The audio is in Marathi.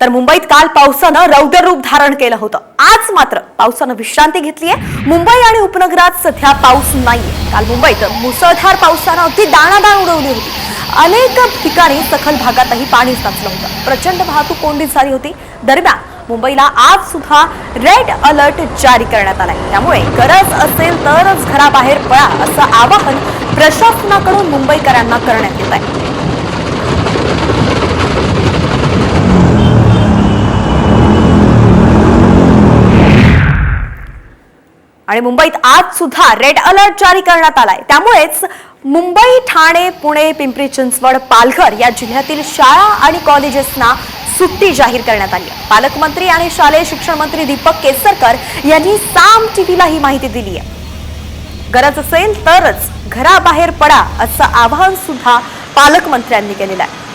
तर मुंबईत काल पावसानं रौद्र रूप धारण केलं होतं. आज मात्र पावसानं विश्रांती घेतली आहे मुंबई आणि उपनगरात सध्या पाऊस नाहीये. काल मुंबईत मुसळधार पावसानं अगदी दाणादाण उडवली होती. अनेक ठिकाणी सखल भागातही पाणी साचलं होतं. प्रचंड वाहतूक कोंडी झाली होती. दरम्यान मुंबईला आज सुद्धा रेड अलर्ट जारी करण्यात आलाय. त्यामुळे गरज असेल तरच घराबाहेर पळा असं आवाहन प्रशासनाकडून मुंबईकरांना करण्यात येत आहे. आणि मुंबईत आज सुद्धा रेड अलर्ट जारी करण्यात आलाय. त्यामुळेच मुंबई ठाणे पुणे पिंपरी चिंचवड पालघर या जिल्ह्यातील शाळा आणि कॉलेजेसना सुट्टी जाहीर करण्यात आली आहे. पालकमंत्री आणि शालेय शिक्षण मंत्री दीपक केसरकर यांनी साम टीव्हीला ही माहिती दिली आहे. गरज असेल तरच घराबाहेर पडा असं आवाहन सुद्धा पालकमंत्र्यांनी केलेलं आहे.